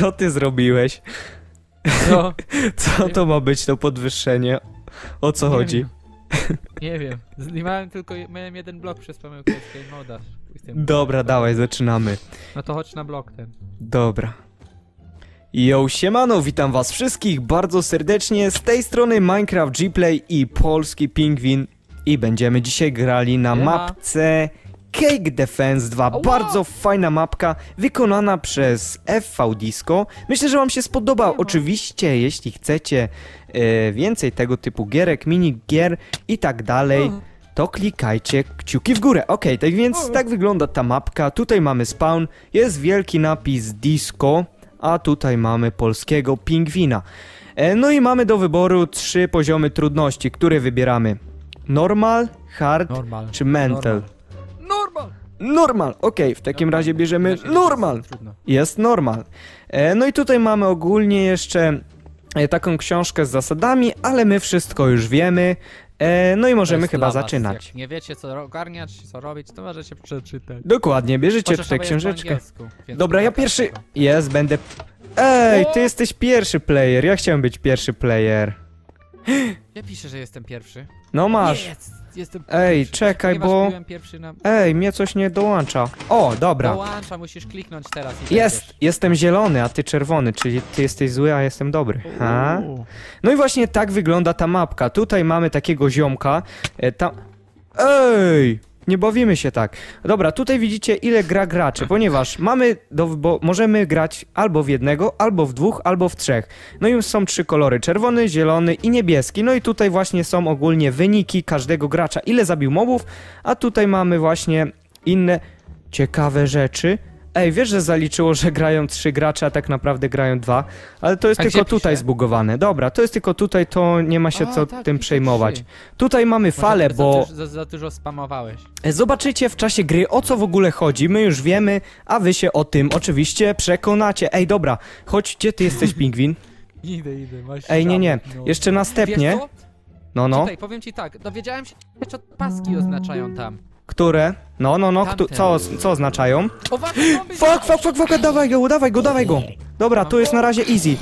Co ty zrobiłeś? No, Co to ma być to podwyższenie? O co Nie chodzi? wiem. nie wiem. Zlimałem tylko, miałem jeden blok przez pomyłkę z game moda. Z tym- Dobra, dawaj, zaczynamy. No to chodź na blok ten. Dobra. Yo, siemano, witam was wszystkich bardzo serdecznie, z tej strony Minecraft Gplay i Polski Pingwin i będziemy dzisiaj grali na Siema. mapce Cake Defense 2, Ała! bardzo fajna mapka, wykonana przez FV Disco. Myślę, że wam się spodoba, oczywiście, jeśli chcecie e, więcej tego typu gierek, mini gier i tak dalej, to klikajcie kciuki w górę. Ok, tak więc tak wygląda ta mapka. Tutaj mamy spawn, jest wielki napis disco, a tutaj mamy polskiego pingwina. E, No i mamy do wyboru trzy poziomy trudności, które wybieramy. Normal, hard Normal. czy mental? Normal. Normal! Normal, okej, w takim razie bierzemy normal. jest Trudno. Jest normal. E, No i tutaj mamy ogólnie jeszcze e, taką książkę z zasadami, ale my wszystko już wiemy. E, No i możemy jest chyba dla was. zaczynać. Jak nie wiecie co ro- ogarniać, co robić, to możecie przeczytać. Dokładnie, bierzecie Chociaż tutaj oba jest po książeczkę. angielsku, więc Dobra, ja pierwszy. Jest, będę. Ej, ty jesteś pierwszy player. Ja chciałem być pierwszy player. Ja piszę, że jestem pierwszy. No masz. Jest, jestem Ej, pierwszy. czekaj, Ponieważ bo- byłem pierwszy na... Ej, mnie coś nie dołącza. O, dobra. Dołącza, musisz kliknąć teraz i Jest, będziesz. jestem zielony, a ty czerwony, czyli ty jesteś zły, a jestem dobry. Ha? Uuu. No i właśnie tak wygląda ta mapka. Tutaj mamy takiego ziomka. E, tam. Ej! Nie bawimy się tak. Dobra, tutaj widzicie ile gra graczy, ponieważ mamy do wybo- możemy grać albo w jednego, albo w dwóch, albo w trzech. No i są trzy kolory: czerwony, zielony i niebieski. No i tutaj właśnie są ogólnie wyniki każdego gracza, ile zabił mobów, a tutaj mamy właśnie inne ciekawe rzeczy. Ej, wiesz, że zaliczyło, że grają trzy gracze, a tak naprawdę grają dwa, ale to jest A tylko gdzie tutaj pisze? zbugowane. Dobra, to jest tylko tutaj, to nie ma się A, co tak, tym pisze przejmować. trzy. Tutaj mamy Może falę, za bo dużo- Za, za dużo spamowałeś. zobaczycie w czasie gry o co w ogóle chodzi. My już wiemy, a wy się o tym oczywiście przekonacie. Ej, dobra, chodź, gdzie ty jesteś, pingwin? Idę, idę, masz Ej, nie, nie, no. jeszcze następnie. Wiesz co? No, no, Czekaj, powiem ci tak, dowiedziałem się, co paski oznaczają tam. Które? No, no, no, Tamten. co, co oznaczają? Fuck, fuck, fuck, fuck, dawaj go, dawaj go, dawaj go. Dobra, to jest na razie easy.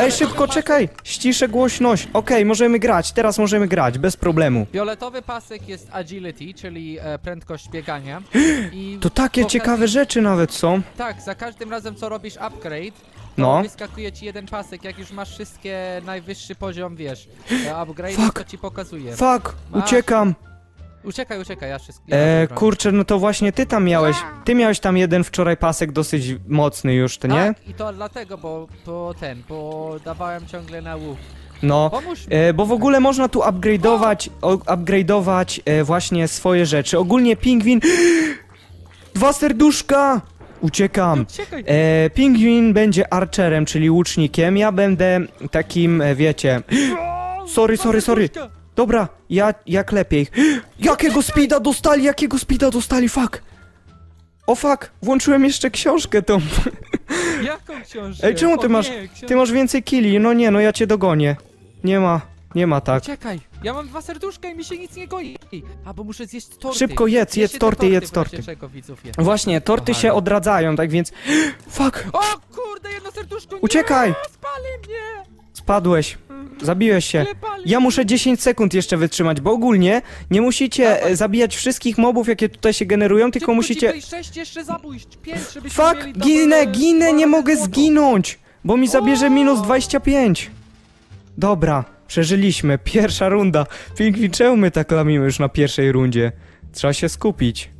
Ej, szybko, czekaj, ściszę głośność. Okej, możemy grać, teraz możemy grać, bez problemu. Fioletowy pasek jest agility, czyli e, prędkość biegania. I To takie Okej. ciekawe rzeczy nawet są. tak, za każdym razem co robisz upgrade, to No. wyskakuje ci jeden pasek, jak już masz wszystkie najwyższy poziom, wiesz, e, upgrade, Fuck. to ci pokazuje. Fuck, Masz. uciekam. Uciekaj, uciekaj, ja wszystko. ja E, bronię. kurczę, no to właśnie ty tam miałeś, ty miałeś tam jeden wczoraj pasek dosyć mocny już, to nie? Tak, i to dlatego, bo, bo ten, bo dawałem ciągle na łuk. No. Pomóż mi. E, bo w ogóle można tu upgrade'ować, o- upgrade'ować e, właśnie swoje rzeczy. Ogólnie pingwin... Dwa serduszka! Uciekam. Uciekaj. E, pingwin będzie archerem, czyli łucznikiem. Ja będę takim, e, wiecie... Sorry, sorry, sorry. Dobra, ja, jak lepiej. Jakiego speeda dostali, jakiego speeda dostali, fuck! O fuck, włączyłem jeszcze książkę tą. Jaką książkę? Ej, czemu ty O masz- nie, książ- Ty masz więcej killi, no nie, no ja cię dogonię. Nie ma, nie ma tak. Czekaj, ja mam dwa serduszka i mi się nic nie goi. A, bo muszę zjeść torty. Szybko jedz, jedz te torty, jedz w razie torty. Czego, widzów. Właśnie, torty się Kochani. odradzają, tak więc... Fuck, O kurde, jedno serduszko, nie! Uciekaj! Spali mnie! spadłeś, zabiłeś się. Ja muszę 10 sekund jeszcze wytrzymać, bo ogólnie nie musicie e, zabijać wszystkich mobów, jakie tutaj się generują, tylko musicie... Jeszcze żebyśmy Fuck, mieli ginę, dobre- ginę, nie dobre mogę złoto. zginąć, bo mi zabierze minus O! 25. Dobra, przeżyliśmy, pierwsza runda. Pingwin, czemu my tak lamimy już na pierwszej rundzie? Trzeba się skupić.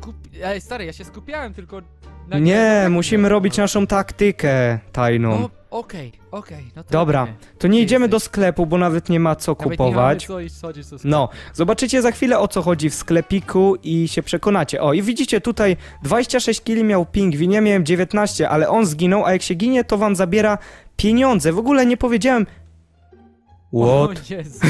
Kup... Ej, stary, ja się skupiałem tylko... Na Nie, musimy robić naszą taktykę tajną. No, okej, okej, no to Dobra, robimy. to nie Gdzie idziemy do jesteś? sklepu, bo nawet nie ma co Nawet nie kupować. co iść, chodzić do sklepu. No, zobaczycie za chwilę o co chodzi w sklepiku i się przekonacie. O, i widzicie tutaj 26 kili miał pingwin, ja miałem 19, ale on zginął, a jak się ginie, to wam zabiera pieniądze. W ogóle nie powiedziałem. What? O Jezu.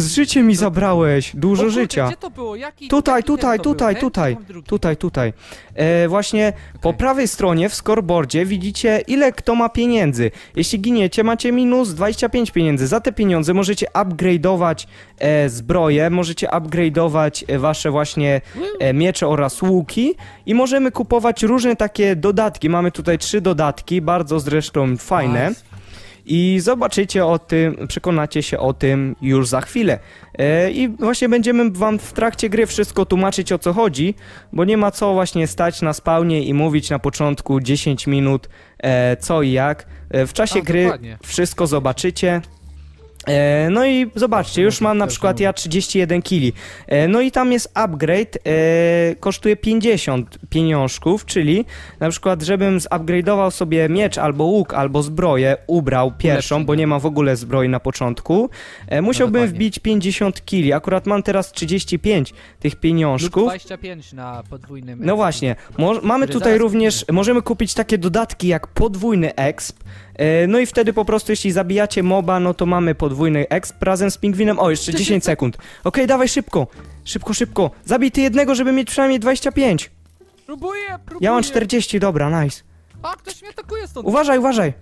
Życiem mi zabrałeś, O dużo kurde, życia. Gdzie to było? Jaki, Tutaj, jaki ten tutaj, to był? tutaj, Ten, tutaj, czy tam drugi? Tutaj, tutaj. E, właśnie po Okej. prawej stronie w scoreboardzie widzicie ile kto ma pieniędzy. Jeśli giniecie, macie minus 25 pieniędzy. Za te pieniądze możecie upgrade'ować e, zbroje, możecie upgrade'ować e, wasze właśnie e, miecze oraz łuki i możemy kupować różne takie dodatki. Mamy tutaj trzy dodatki, bardzo zresztą fajne. I zobaczycie o tym, przekonacie się o tym już za chwilę. E, I właśnie będziemy wam w trakcie gry wszystko tłumaczyć o co chodzi, bo nie ma co właśnie stać na spawnie i mówić na początku 10 minut e, co i jak. E, w czasie A, gry dokładnie. wszystko zobaczycie. E, no i zobaczcie, już mam na przykład ja 31 kili. E, no i tam jest upgrade, e, kosztuje 50 pieniążków, czyli na przykład, żebym zupgrade'ował sobie miecz albo łuk, albo zbroję, ubrał pierwszą, bo no. nie ma w ogóle zbroi na początku, e, musiałbym dokładnie. wbić 50 kili. Akurat mam teraz 35 tych Lub pieniążków. 25 na podwójnym. No właśnie, mo mamy Który tutaj zaraz również, możemy kupić takie dodatki jak podwójny exp, no i wtedy po prostu jeśli zabijacie moba, no to mamy podwójny exp razem z pingwinem, o jeszcze 10 sekund, okej, dawaj szybko, szybko, szybko, zabij ty jednego, żeby mieć przynajmniej 25, Próbuję, próbuję. ja mam 40, dobra, nice, A, ktoś mnie atakuje stąd. uważaj, uważaj.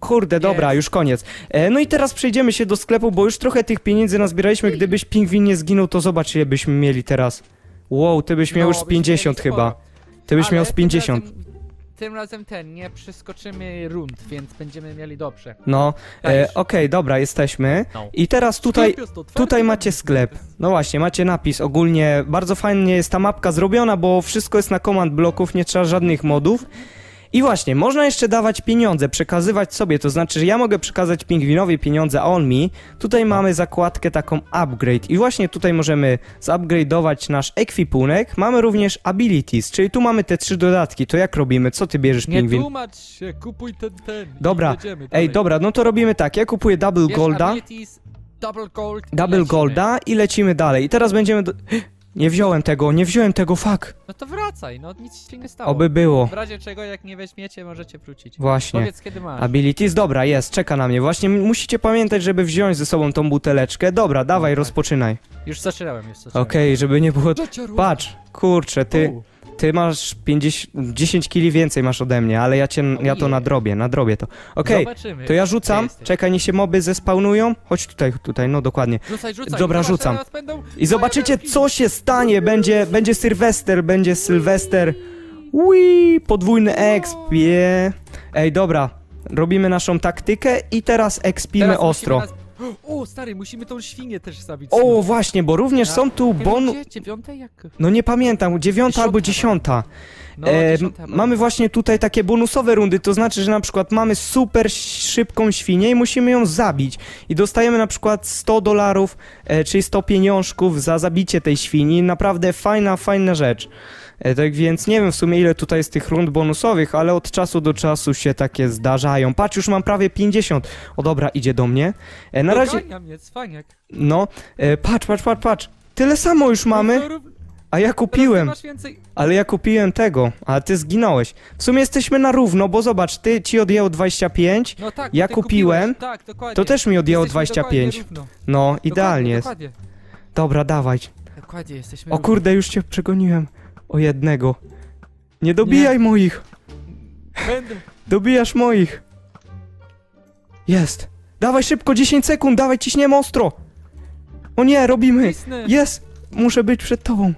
Kurde, dobra, już koniec. E, no i teraz przejdziemy się do sklepu, bo już trochę tych pieniędzy nazbieraliśmy. Gdybyś pingwin nie zginął, to zobacz, ile byśmy mieli teraz. Wow, ty byś miał No, już z byśmy mieli 50 sporo. chyba. Ty byś miał z 50. Tym razem, tym razem ten, nie przeskoczymy rund, więc będziemy mieli dobrze. No, e, Dajesz. okej, dobra, jesteśmy. No. I teraz tutaj, Sklep jest otwarty, tutaj tak? macie sklep. No właśnie, macie napis. Ogólnie bardzo fajnie jest ta mapka zrobiona, bo wszystko jest na command bloków, nie trzeba żadnych modów. I właśnie, można jeszcze dawać pieniądze, przekazywać sobie, to znaczy, że ja mogę przekazać pingwinowi pieniądze, a on mi. Tutaj mamy zakładkę taką upgrade i właśnie tutaj możemy zupgrade'ować nasz ekwipunek. Mamy również abilities, czyli tu mamy te trzy dodatki. To jak robimy? Co ty bierzesz, Nie pingwin? tłumacz się, kupuj ten, ten. i Dobra, jedziemy Ej, dobra, no to robimy tak. Ja kupuję double Bierz golda. abilities, double gold i Double lecimy. golda i lecimy dalej. I teraz będziemy. Do... Nie wziąłem tego, nie wziąłem tego, fuck. No to wracaj, no nic się nie stało. Oby było. W razie czego, jak nie weźmiecie, możecie wrócić. Właśnie. Powiedz, kiedy masz. Abilities, dobra, jest, czeka na mnie. Właśnie m- musicie pamiętać, żeby wziąć ze sobą tą buteleczkę. Dobra, dawaj, tak. rozpoczynaj. Już zaczynałem, już zaczynałem. Okej, żeby nie było. Patrz, kurczę, ty, U, ty masz 50, 10 kili więcej masz ode mnie, ale ja cię, ja to nadrobię, nadrobię to. Okej, Zobaczymy. to ja Gdzie rzucam, jesteś? czekaj, niech się moby zespawnują. Chodź tutaj, tutaj, no dokładnie. Rzucaj, rzucaj. Dobra, Zobacz, rzucam. Będą... I zobaczycie, co się stanie. Będzie, będzie Sylwester, będzie Sylwester. Ui, podwójny exp, je. Ej, dobra. Robimy naszą taktykę i teraz expimy Teraz ostro. nas- O, stary, musimy tą świnię też zabić. O, właśnie, bo również są tu bon... Gdzie? Dziewiąte? Jak? No nie pamiętam, dziewiąta albo dziesiąta. No, E, dziesiąta chyba. mamy właśnie tutaj takie bonusowe rundy, to znaczy, że na przykład mamy super szybką świnię i musimy ją zabić. I dostajemy na przykład 100 dolarów, e, czyli 100 pieniążków za zabicie tej świni. Naprawdę fajna, fajna rzecz. E, tak więc nie wiem w sumie ile tutaj jest tych rund bonusowych, ale od czasu do czasu się takie zdarzają. Patrz, już mam prawie 50. O dobra, idzie do mnie. E, na razie, Dogania mnie, cwaniak. no, e, patrz, patrz, patrz, patrz. Tyle samo już mamy, Teraz a ja kupiłem. masz więcej. Ale ja kupiłem tego, a ty zginąłeś. W sumie jesteśmy na równo, bo zobacz, ty ci odjęło 25, No tak, Ja ty kupiłem, kupiłeś. Tak, dokładnie. to też mi odjęło Jesteśmy 25. dokładnie równo. No, idealnie dokładnie, jest. Dokładnie, Dobra, dawaj. dokładnie jesteśmy O równo. kurde, już cię przegoniłem. O jednego. Nie dobijaj moich. Będę. Dobijasz moich. Jest. Dawaj szybko, 10 sekund, dawaj, ciśniemy ostro. O nie, robimy. Cisnę. Jest. Muszę być przed tobą.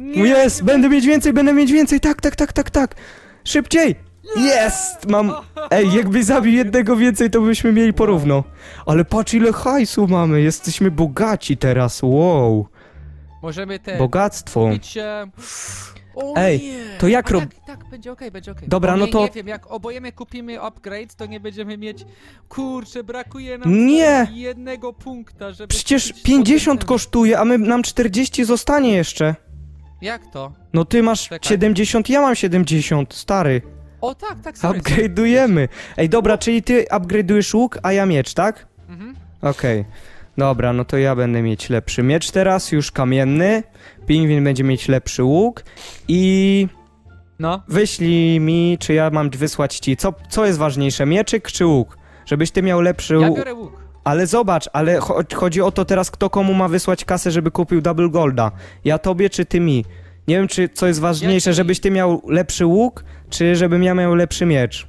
Nie, Jest, nie będę mieć więcej, będę mieć więcej. Tak, tak, tak, tak, tak. Szybciej. Jest! Mam... Ej, jakbyś zabił jednego więcej, to byśmy mieli porówno. Ale patrz ile hajsu mamy, jesteśmy bogaci teraz, wow. Możemy te... Bogactwo. Się... O Ej, nie. to jak A rob- Tak, tak, będzie okej, będzie okej. Dobra, Bo no nie, to- Nie wiem, jak obojemy kupimy upgrade, to nie będziemy mieć... Kurczę, brakuje nam Nie. jednego punkta, żeby... Przecież kupić 50 potem ten- kosztuje, a my, nam 40 zostanie jeszcze. Jak to? No ty masz Czekaj. 70, ja mam 70, stary. O tak, tak, sorry. Upgrade'ujemy. Ej, dobra, czyli ty upgrade'ujesz łuk, a ja miecz, tak? Mhm. Okej. Dobra, no to ja będę mieć lepszy miecz teraz, już kamienny. Pingwin będzie mieć lepszy łuk. I No. wyślij mi, czy ja mam wysłać ci, co, co jest ważniejsze, mieczyk czy łuk? Żebyś ty miał lepszy Ja łuk. biorę łuk. Ale zobacz, ale cho- chodzi o to teraz, kto komu ma wysłać kasę, żeby kupił double golda. Ja tobie czy ty mi? Nie wiem, czy co jest ważniejsze, ci. żebyś ty miał lepszy łuk, czy żebym ja miał lepszy miecz.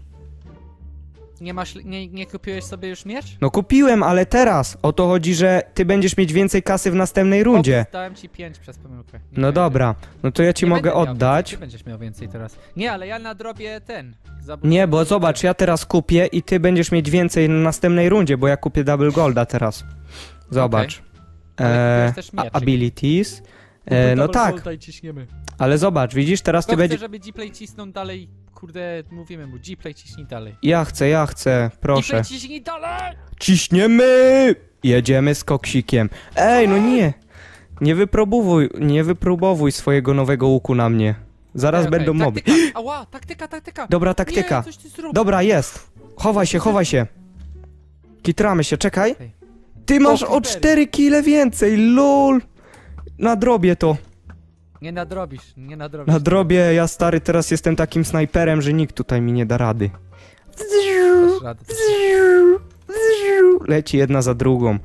Nie masz, nie, nie kupiłeś sobie już miecz? No kupiłem, ale teraz. O to chodzi, że ty będziesz mieć więcej kasy w następnej rundzie. O, dałem ci 5 przez pomyłkę. Nie No dobra, no to ja ci Nie mogę będę miał oddać. Ty będziesz miał więcej teraz. Nie, ale ja nadrobię ten. Nie, bo zobacz, ja teraz kupię i ty będziesz mieć więcej na następnej rundzie, bo ja kupię double golda teraz. Zobacz. Ale E, kupiłeś też a- mieczyk. abilities. E, no tak, Tutaj ciśniemy. ale zobacz, widzisz, teraz ty Kto chce, będziesz... żeby Gplay cisnął dalej, kurde, mówimy mu, Gplay ciśnij dalej. Ja chcę, ja chcę, proszę. Gplay ciśnij dalej! Ciśniemy! Jedziemy z koksikiem. Ej, no nie. Nie wypróbowuj, nie wypróbowuj swojego nowego łuku na mnie. Zaraz okej, będą moby. Taktyka, ała, taktyka, taktyka. Dobra taktyka. Nie, coś ty zrobił. Dobra, jest. Chowaj się, chowaj się. Kitramy się, czekaj. Ty masz O, o creepery. 4 kile więcej, lol. Nadrobię to. Nie nadrobisz, nie nadrobisz. Nadrobię, ja stary teraz jestem takim snajperem, że nikt tutaj mi nie da rady. Dasz radę. Leci jedna za drugą.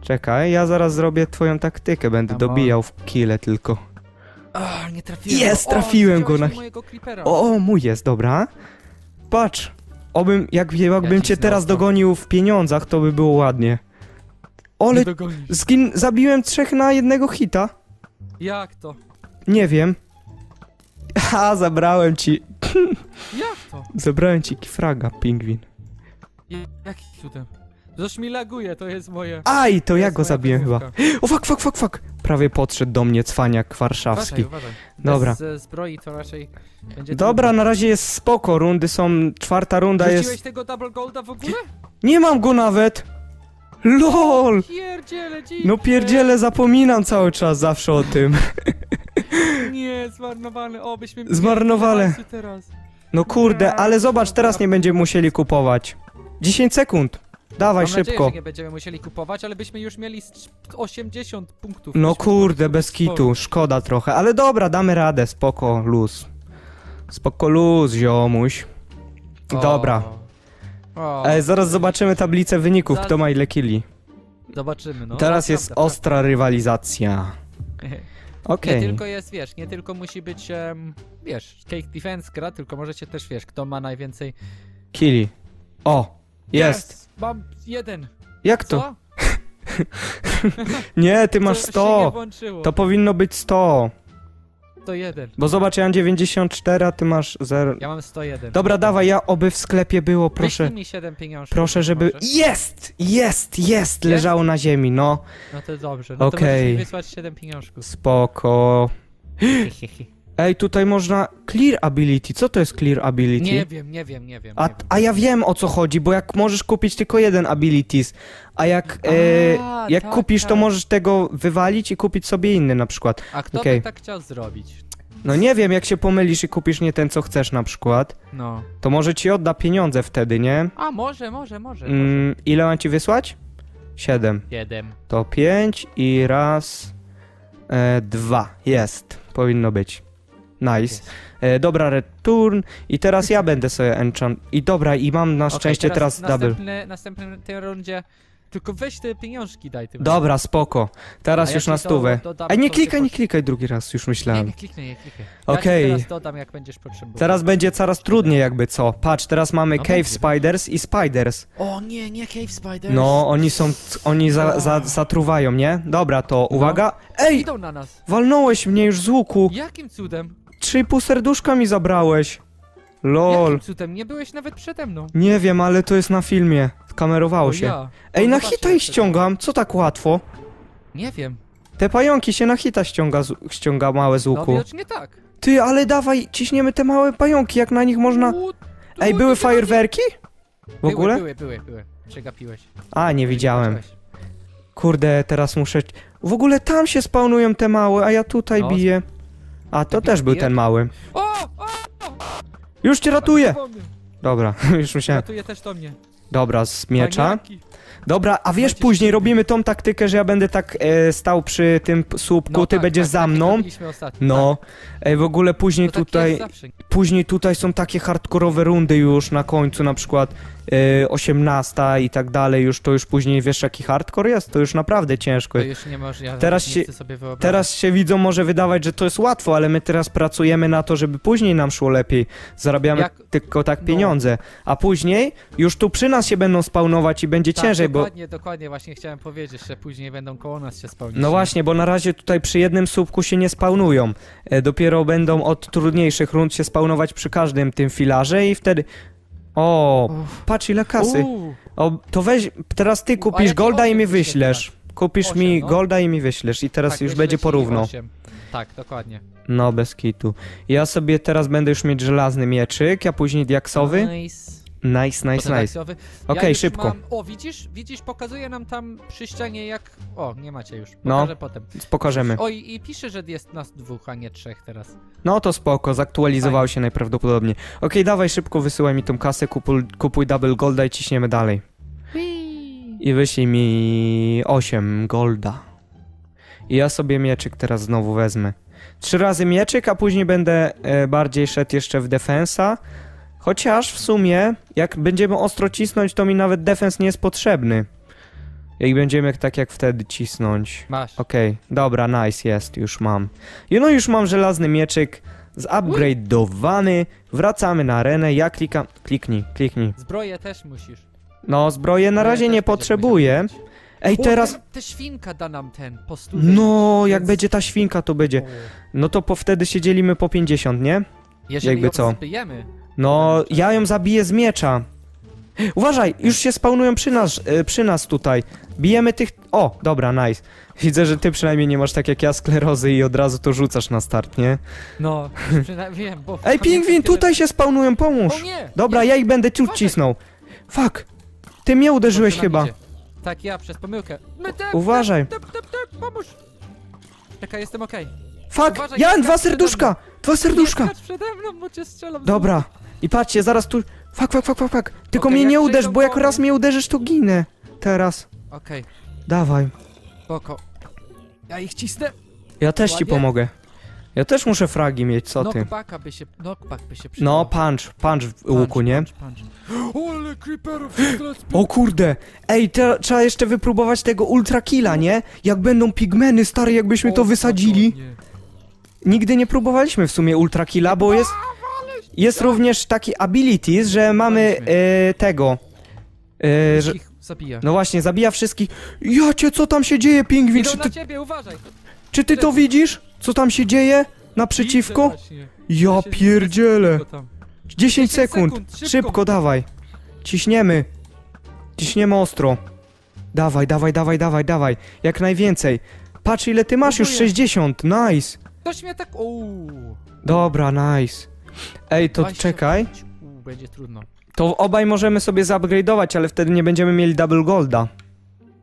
Czekaj, ja zaraz zrobię twoją taktykę, będę Come on. dobijał w kile tylko. A, nie trafiłem. Jest, O, trafiłem go widziałeś na- mojego creepera. O, o, mój jest, dobra. Patrz, obym, jak, jakbym Ja cię cisnę teraz dogonił w pieniądzach, to by było ładnie. Ole, Nie dogonisz. zgin, zabiłem trzech na jednego hita. Jak to? Nie wiem. Ha, zabrałem ci, Jak to? zabrałem ci kifraga, pingwin. Ja- Jakim cudem? Coś mi laguje, to jest moje... Aj, to ja jest go moja zabiłem chyba. wymówka. O, fuck, fuck, fuck, fuck. Prawie podszedł do mnie cwaniak warszawski. Uważaj, uważaj. Dobra. Bez e, zbroi to raczej będzie Dobra, na razie jest spoko, rundy są, czwarta runda Wrzuciłeś jest... tego double golda w ogóle? Nie mam go nawet! LOL! Pierdziele. No pierdziele, zapominam cały czas zawsze o tym. Nie, zmarnowany. O, byśmy... Zmarnowane. mieli teraz. No kurde, ale zobacz, teraz nie będziemy musieli kupować. 10 sekund. Dawaj, Mam nadzieję, szybko. że nie będziemy musieli kupować, ale byśmy już mieli z 80 punktów. No Byśmy kurde, po bez prostu kitu, szkoda trochę, ale dobra, damy radę, spoko, luz. Spoko, luz, ziomuś. sporo. Dobra. O. E, zaraz zobaczymy tablicę wyników, Za- kto ma ile killi. Zobaczymy, no. Teraz jest prawda, ostra rywalizacja. prawda. Okej. Nie tylko jest, wiesz, nie tylko musi być, em, wiesz, cake defense gra, tylko możecie też, wiesz, kto ma najwięcej... Killi. O, jest. Yes! Mam jeden. Jak to? Co? Nie, ty masz Coś się nie 100. włączyło. To powinno być 100. To jeden. Bo zobacz, ja mam 94, a ty masz 0. Ja mam 101. Dobra, dawaj, ja oby w sklepie było, proszę. Wyślij mi 7 pieniążków. Proszę, żeby. Jest! Jest! Jest! Leżało na ziemi, no. No to dobrze, no to Okej. możesz mi wysłać 7 pieniążków. Spoko. Ej, tutaj można. Clear ability. Co to jest clear ability? nie wiem, nie wiem, nie wiem. A, nie wiem. a ja wiem o co chodzi, bo jak możesz kupić tylko jeden abilities, a jak, e, A, jak tak, kupisz, to tak. możesz tego wywalić i kupić sobie inny na przykład. A kto okej. by tak chciał zrobić? No nie wiem, jak się pomylisz i kupisz nie ten, co chcesz na przykład, No. to może ci odda pieniądze wtedy, nie? A, może, może, może. może. Mm, ile mam ci wysłać? Siedem. 7. To pięć i raz, e, dwa. Jest. Powinno być. Nice. E, dobra, return. I teraz ja będę sobie enchant. I dobra, i mam na szczęście teraz, double. Następny, następny tej rundzie. Tylko weź te pieniążki, daj tym. Dobra, spoko. Teraz A już ja na ci to stówę. dodam, Ej, nie to klikaj, nie klikaj drugi raz, już Nie, myślałem. nie kliknę, nie kliknę. Okej. Ja ci teraz dodam, jak będziesz potrzebował. Teraz będzie coraz trudniej jakby co. Patrz, teraz mamy No Cave będzie. Spiders i Spiders. O nie, nie Cave Spiders. No, oni są, oni za, za, zatruwają, nie? Dobra, to No. uwaga. Ej, Idą na nas. walnąłeś mnie już z łuku. Jakim cudem? Trzy i pół serduszka mi zabrałeś. Lol. Jakim cudem? Nie byłeś nawet przede mną. Nie wiem, ale to jest na filmie. Kamerowało się. ja. Ej, na zobaczcie, hita ich ściągam. Co tak łatwo? Nie wiem. Te pająki się na hita ściąga, z, ściąga małe z No łuku. tak. Ty, ale dawaj, ciśniemy te małe pająki, jak na nich można... U, tu Ej, były nie fajerwerki? W Były, ogóle? Były, były, były. Przegapiłeś. A, nie widziałem. Kurde, teraz muszę... W ogóle tam się spawnują te małe, a ja tutaj No. biję. A, to też był ten mały. O! o! Już cię ratuję! Dobra, już myślałem. Ratuje też to mnie. Dobra, z miecza. Paniaki. Dobra, a wiesz, później robimy tą taktykę, że ja będę tak e, stał przy tym p- słupku, ty tak, będziesz tak, za tak, jak mną. robiliśmy ostatnio. No, Ej, w ogóle później tak. To tak tutaj, jest zawsze. później tutaj są takie hardkorowe rundy już na końcu, na przykład 18 i tak dalej, już to już później wiesz jaki hardcore jest, to już naprawdę ciężko. To już nie może, ja Teraz nie się- sobie wyobrazić. Teraz się widzą może wydawać, że to jest łatwo, ale my teraz pracujemy na to, żeby później nam szło lepiej. Zarabiamy Jak- tylko tak no. pieniądze, a później już tu przy nas się będą spawnować i będzie tak, ciężej, bo dokładnie, dokładnie, właśnie chciałem powiedzieć, że później będą koło nas się spełnić. No właśnie, bo na razie tutaj przy jednym słupku się nie spawnują. E, dopiero będą od trudniejszych rund się spawnować przy każdym tym filarze i wtedy... O, Uff. patrz ile kasy. Uuu, O, to weź, teraz ty a kupisz golda i osiem mi wyślesz. Kupisz Osiem, mi no. golda i mi wyślesz i teraz tak, już będzie porówno. osiem. Tak, dokładnie. No, bez kitu. Ja sobie teraz będę już mieć żelazny mieczyk, a później diaksowy. Nice. Nice, nice, nice. Okej, już szybko. Mam... O, widzisz? Widzisz, pokazuje nam tam przy ścianie jak... O, nie macie już. No. Pokażę potem. Pokażemy. Oj, i pisze, że jest nas dwóch, a nie trzech teraz. No to spoko, zaktualizowało się najprawdopodobniej. Okej, dawaj szybko, wysyłaj mi tą kasę, kupuj, kupuj double golda i ciśniemy dalej. I wyślij mi 8 golda. I ja sobie mieczyk teraz znowu wezmę. Trzy razy mieczyk, a później będę e, bardziej szedł jeszcze w defensa. Chociaż w sumie, jak będziemy ostro cisnąć, to mi nawet defens nie jest potrzebny. Jak będziemy tak jak wtedy cisnąć. Masz. Okej, dobra, nice, jest, już mam. I no już mam żelazny mieczyk zupgrade'owany. Wracamy na arenę, ja klikam... Kliknij, kliknij. Zbroję też musisz. No, zbroję na razie nie potrzebuję. Ej, teraz... Te, te świnka da nam ten, po stu. No, jak będzie ta świnka, to będzie. No to po wtedy się dzielimy po 50, nie? Jeżeli Jakby ją co? zbijemy. No, ja ją zabiję z miecza. Uważaj, już się spawnują przy nas, e, przy nas tutaj. Bijemy tych... O, dobra, nice. Widzę, że ty przynajmniej nie masz tak jak ja sklerozy i od razu to rzucasz na start, nie? No, wiem, bo... Ej, pingwin, tutaj się spawnują, pomóż. Nie! Dobra, ja ich będę ciut Uważaj. cisnął. Fuck. Ty mnie uderzyłeś dobrze nam chyba. idzie. Tak, ja przez pomyłkę. My tep, Uważaj. Tep, tep, tep, pomóż! Czekaj, jestem okej. Fuck, Uważaj, Jan, dwa skacz przede serduszka. Dwa Nie serduszka. skacz przede mną, bo cię strzelam. Dobra. I patrzcie, zaraz tu... Fuck, fuck, fuck, fuck, fuck. Tylko Okej, mnie jak nie uderz, przejdą bo jak raz mnie- uderzysz, to ginę. Teraz. Okej, Dawaj. spoko. Ja ich cisnę. Ja też ci Ładnie. pomogę. Ja też muszę fragi mieć, co ty? Knockbacka by się, knockback by się przydał. No, punch, punch w Punch, łuku, nie? punch, punch. O, ale creeperów. O kurde! Ej, te, trzeba jeszcze wypróbować tego ultra killa, nie? Jak będą pigmeny, stary, jakbyśmy to wysadzili. Nigdy nie próbowaliśmy w sumie ultra killa, bo jest... Jest również taki abilities, że mamy e, tego... E, że, zabija. no właśnie, zabija wszystkich. Jacie, co tam się dzieje, pingwin? Idą Czy na ty, ciebie, uważaj. czy ty to widzisz? Co tam się dzieje? Naprzeciwko? Widzę właśnie. Ja się pierdzielę. zrespię tam. 10 sekund. sekund, szybko. Szybko, dawaj. Ciśniemy. Ciśniemy ostro. Dawaj, dawaj, dawaj, dawaj, dawaj. Jak najwięcej. Patrz ile ty masz już, Próbuję. 60. Nice. Ktoś mnie tak... Uuu. Dobra, nice. Ej, to 25. czekaj. Uuu, będzie trudno. To obaj możemy sobie zupgrade'ować, ale wtedy nie będziemy mieli double golda.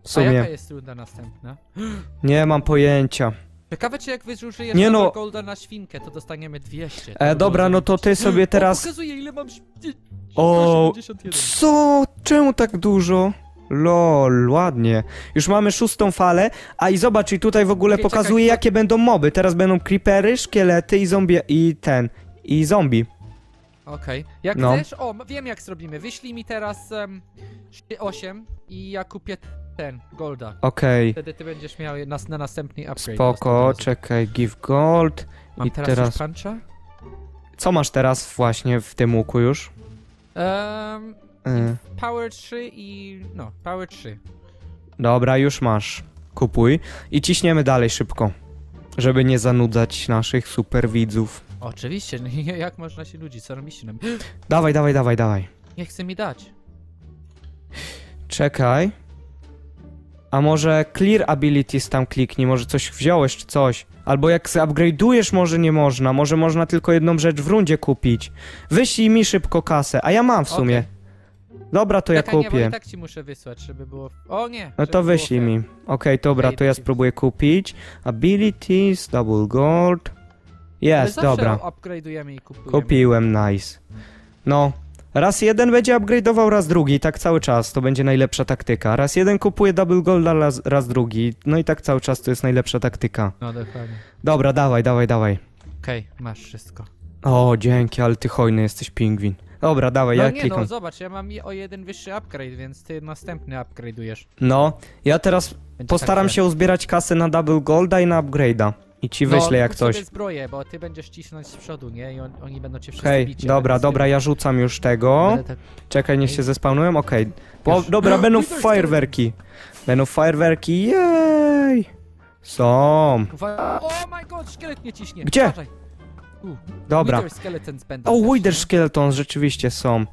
W A jaka sumie. jest runda następna? Nie mam pojęcia. Ciekawe czy jak wyzużyjesz Nie no. no. golda na świnkę, to dostaniemy 200. To E, dobra, no to ty sobie O, teraz... pokazuję ile mam... O, 81. Co? Czemu tak dużo? Lol, ładnie. Już mamy szóstą falę, a i zobacz, i tutaj w ogóle Okej, pokazuje, czekaj, jakie będą moby. Teraz będą creepery, szkielety i zombie, i ten, i zombie. Okej. Jak No. chcesz... O, m- wiem jak zrobimy. Wyślij mi teraz um, 8 i ja kupię ten, golda. Okej, Wtedy ty będziesz miał nas na następny upgrade. spoko, Następny czekaj, give gold. Mam I teraz, teraz- już puncha? Co masz teraz właśnie w tym łuku już? Y, power 3 i... no, power 3. dobra, już masz. Kupuj. I ciśniemy dalej szybko. Żeby nie zanudzać naszych super widzów. Oczywiście, jak można się ludzi, co robicie nam? Dawaj, dawaj, dawaj, dawaj. Nie chce mi dać. Czekaj. A może clear abilities tam kliknij, może coś wziąłeś czy coś. Albo jak upgrade'ujesz może nie można, może można tylko jedną rzecz w rundzie kupić. Wyślij mi szybko kasę, a ja mam w sumie. Dobra, to ja nie, bo kupię. i tak ci muszę wysłać, żeby było... O nie! No żeby to było wyślij fair. mi. Okej, dobra, to ja Abilities. spróbuję kupić. Abilities, double gold. Ale Jest, zawsze dobra. upgrade'ujemy i kupujemy. Kupiłem, nice. No, raz jeden będzie upgrade'ował, raz drugi, tak cały czas, to będzie najlepsza taktyka. Raz jeden kupuje double golda, raz, raz drugi, no i tak cały czas to jest najlepsza taktyka. No dokładnie. Dobra, dawaj, dawaj, dawaj. Okej, masz wszystko. O, dzięki, ale ty hojny jesteś, pingwin. Dobra, dawaj, No ja nie klikam. no, zobacz, ja mam je- o jeden wyższy upgrade, więc ty następny upgrade'ujesz. No, ja teraz Będzie postaram tak się uzbierać kasę na double golda i na upgrade'a. I ci wyślę no, jak coś. sobie zbroję, bo ty będziesz cisnąć z przodu, nie? I on, oni będą cię wszyscy Okej, bić. ja dobra, będę dobra, ja rzucam już tego. Będę tak... Czekaj, niech się zespawnują, okej. Po- Już. Dobra, będą Widzę, fajerwerki. Będą fajerwerki, jej! Są. Uwaga. Oh my god, szkielet mnie ciśnie. Gdzie? Uważaj. Dobra. Wither Skeletons będą O, też, Wither nie? Skeletons rzeczywiście są.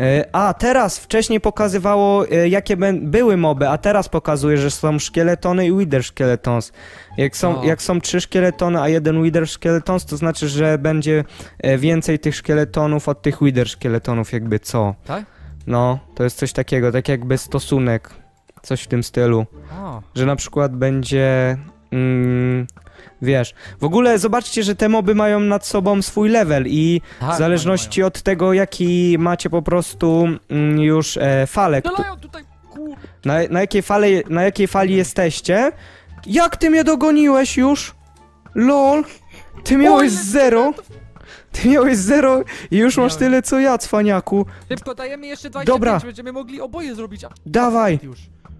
E, A, teraz wcześniej pokazywało, e, jakie były moby, a teraz pokazuje, że są szkieletony i Wither Skeletons. Jak są, O. jak są trzy szkieletony, a jeden Wither Skeletons, to znaczy, że będzie e, więcej tych szkieletonów od tych Wither Szkieletonów, jakby co. Tak? No, to jest coś takiego, tak jakby stosunek. Coś w tym stylu. O, Że na przykład będzie. Mm, wiesz. W ogóle zobaczcie, że te moby mają nad sobą swój level i tak, w zależności od tego, jaki macie po prostu mm, już e, falę, kto, tutaj, kur... na, na, jakiej fale, na jakiej fali jesteście. Jak ty mnie dogoniłeś już? LOL! Ty miałeś ile zero! Ty miałeś zero i już masz Miałem. tyle co ja, cwaniaku. Szybko, dajemy jeszcze 25, Dobra. będziemy mogli oboje zrobić. a- Dawaj! Już.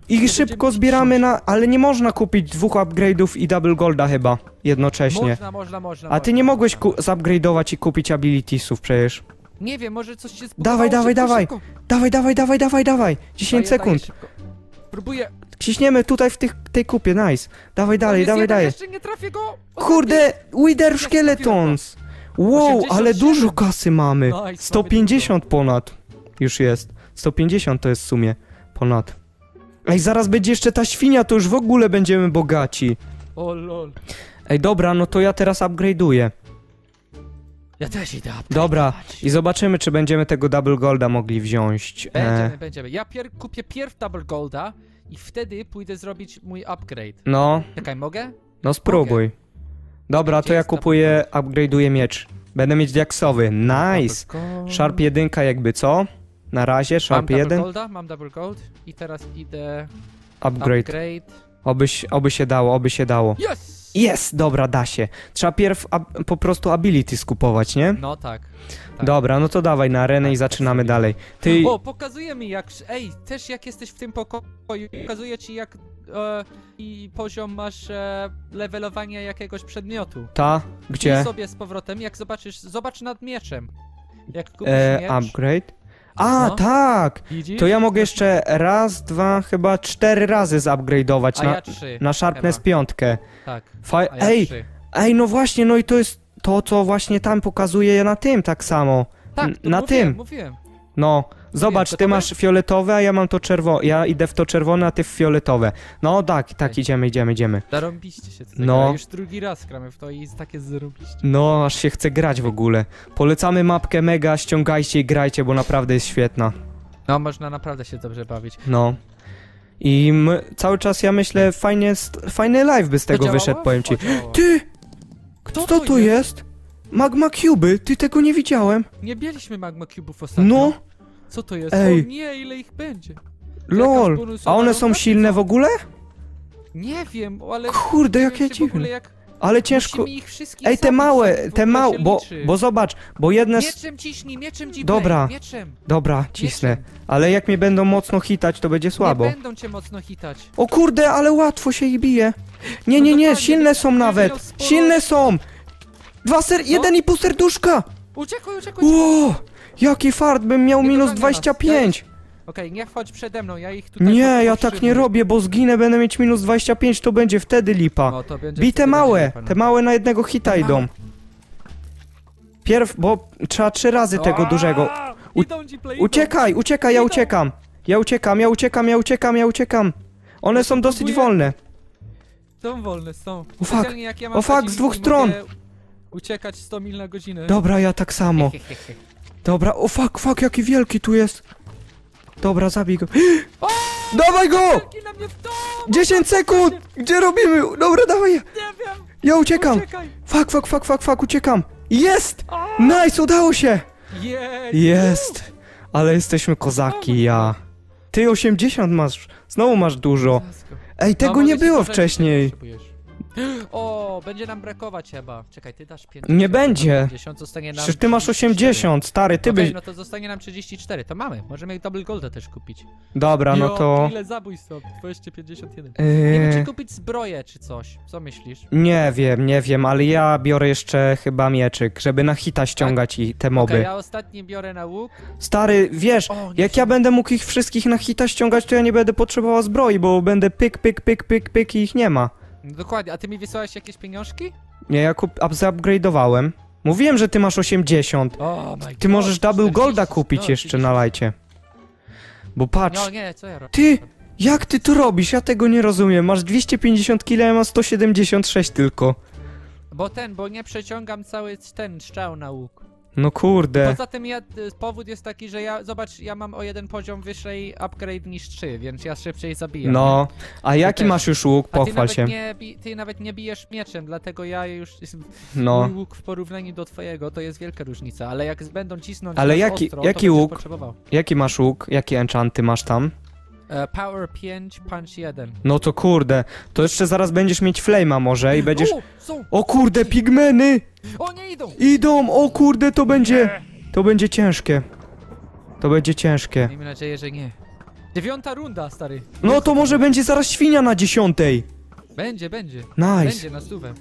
I szybko zbieramy na... Ale nie można kupić dwóch upgrade'ów i double golda chyba jednocześnie. Można, można, można. A ty można, nie mogłeś ku- zupgrade'ować i kupić abilitiesów przecież. Nie wiem, może coś się Dawaj, zbudowało. dawaj, dawaj. Szybko. Dawaj, dawaj, dawaj, dawaj, dawaj. 10 Daję, daję sekund. Próbuję. Ciśniemy tutaj w tych, tej kupie, nice. Dawaj dalej, Jest dawaj jeden, dalej. Jeszcze nie trafię go. Ostatni. Kurde, Wither Skeletons. Wow, 87. ale dużo kasy mamy. Nice, mamy 150 ponad. Już jest. 150 to jest w sumie ponad. Ej, zaraz będzie jeszcze ta świnia, to już w ogóle będziemy bogaci. O lol. Ej, dobra, no to ja teraz upgrade'uję. Ja też idę. upgrade'ować. Dobra, i zobaczymy, czy będziemy tego double golda mogli wziąć. Będziemy, E, będziemy. Ja pier kupię pierw Double Golda i wtedy pójdę zrobić mój upgrade. no, Czekaj, mogę? no spróbuj. Dobra, Gdzie to ja jest kupuję, upgrade'uję miecz. Będę mieć diaksowy, nice. Double gold. Sharp 1 jakby, co? Na razie, Mam Sharp Double 1, Golda, mam Double Gold i teraz idę upgrade. upgrade. Oby, się- oby się dało, oby się dało. Yes! Jest, dobra, da się. Trzeba pierw ab- po prostu ability skupować, nie? No tak. tak. Dobra, no to dawaj na arenę Tak, i tak zaczynamy sobie. dalej. Ty, O, pokazuje mi jak... Ej, też jak jesteś w tym pokoju, pokazuje ci jak... E, I poziom masz e, levelowania jakiegoś przedmiotu. ta, I gdzie? sobie z powrotem, jak zobaczysz, zobacz nad mieczem. Jak kupisz E, miecz, upgrade? A, No. tak! widzisz? To ja mogę jeszcze raz, dwa, chyba cztery razy zupgrade'ować A na, ja trzy. na Sharpness chyba. piątkę. Tak, Fa- a ja ej, trzy. ej, no właśnie, no i to jest to, co właśnie tam pokazuje na tym tak samo. Tak, n- to na mówiłem, tym. mówiłem. No, zobacz, ty masz fioletowe, a ja mam to czerwone. Ja idę w to czerwone, a ty w fioletowe. No tak, tak, idziemy, idziemy, idziemy. Zarąbiście się to No. no. Już drugi raz gramy w to i jest takie zarobiście. No, aż się chce grać w ogóle. Polecamy mapkę mega, ściągajcie i grajcie, bo naprawdę jest świetna. No, można naprawdę się dobrze bawić. No. I my, cały czas ja myślę, fajnie, st- fajny live by z tego działało? wyszedł, powiem ci. O, działało. Ty! Kto to jest? Magma Cuby, ty tego nie widziałem. Nie mieliśmy magma cubów ostatnio. No, Co to jest? Ej. O nie, ile ich będzie? lol. bonusowa A one runda, są czy silne co? w ogóle? Nie wiem, ale... Kurde, jakie się w ogóle dziwne. jak... Ale ciężko... Musimy ich wszystkich Ej, te zabić, małe, w te ogóle małe, się bo, liczy. bo zobacz, bo jedne... Mieczem ciśnij, mieczem dziplej, Dobra. mieczem. Dobra, cisnę. Ale jak mnie będą mocno hitać, to będzie słabo. Nie będą cię mocno hitać. O kurde, ale łatwo się ich bije. Nie, No nie, nie, dokładnie, silne są nawet. Silne są. Dwa ser... No. Jeden i pół serduszka. Uciekuj, uciekuj. Ło, jaki fart, bym miał Nie minus dogania nas, 25. Okej, nie wchodź przede mną, ja ich tutaj Nie, ja tak nie robię, bo zginę, będę mieć minus 25, to będzie wtedy lipa. No, to będzie Bij te wtedy małe, lipa, te no. małe na jednego hita Te idą. Pierw, bo trzeba trzy razy tego Aaa! dużego. U- Idą ci play, idą. Uciekaj, uciekaj, ja Idą. uciekam. Ja uciekam, ja uciekam, ja uciekam, ja uciekam. One są dosyć próbuję. wolne. Są wolne, są. Specjalnie jak ja mam o fuck, z dwóch stron. mogę Uciekać 100 mil na godzinę. Dobra, ja tak samo. Dobra, o fuck, fuck, jaki wielki tu jest. Dobra, zabij go. O! Dawaj go! Na mnie w dom! 10 sekund! Gdzie robimy? Dobra, dawaj. Nie wiem! Ja uciekam. Uciekaj! Fuck, fuck, fuck, fuck, fuck, uciekam. Jest! A! Nice, udało się! Jej! Jest! Ale jesteśmy kozaki, ja. Ty 80 masz, znowu masz dużo. Ej, tego nie było wcześniej. potrzebujesz. O, będzie nam brakować chyba. Czekaj, ty dasz 50. Nie będzie. 50, zostanie nam Przecież ty masz 34. 80, stary, ty Okej, byś... no to zostanie nam 34, to mamy. Możemy Double Golda też kupić. Dobra, no Jo, to... ile zabójstw są? 251. Nie wiem, czy Yy... kupić zbroję czy coś. Co myślisz? Nie wiem, nie wiem, ale ja biorę jeszcze chyba mieczyk, żeby na hita ściągać i te moby. Okej, ja ostatni biorę na łuk. Stary, wiesz, O, nie jak ja będę mógł ich wszystkich na hita ściągać, to ja nie będę potrzebował zbroi, bo będę pyk, pyk, pyk, pyk, pyk i ich nie ma. No Dokładnie, a ty mi wysłałeś jakieś pieniążki? Nie, ja kup... up-. Mówiłem, że ty masz 80. O, my Ty God, możesz double 40, golda kupić no, jeszcze 30. na lajcie. Bo patrz, No nie, co ja robię? ty, jak ty to robisz? Ja tego nie rozumiem. Masz 250 kg, ja mam 176 tylko. Bo ten, bo nie przeciągam cały ten strzał na łuk. No kurde. Poza tym ja, y, powód jest taki, że ja, zobacz, ja mam o jeden poziom wyżej upgrade niż 3, więc ja szybciej zabijam. No, a jaki też. masz już łuk? Ty Pochwal się. Nie, ty nawet nie bijesz mieczem, dlatego ja już. No. Mój łuk w porównaniu do twojego to jest wielka różnica, ale jak będą cisnąć. Ale jaki- ostro, jaki łuk? Jaki masz łuk? Jakie enchanty masz tam? E, power 5, punch 1. No to kurde, to jeszcze zaraz będziesz mieć flame'a może i będziesz... O, są! O kurde, pigmeny! O, nie idą! Idą! O kurde, to będzie... To będzie ciężkie. To będzie ciężkie. Miejmy nadzieję, że nie. Dziewiąta runda, stary. No to może będzie zaraz świnia na dziesiątej. Będzie, będzie. Nice. Będzie na stówę.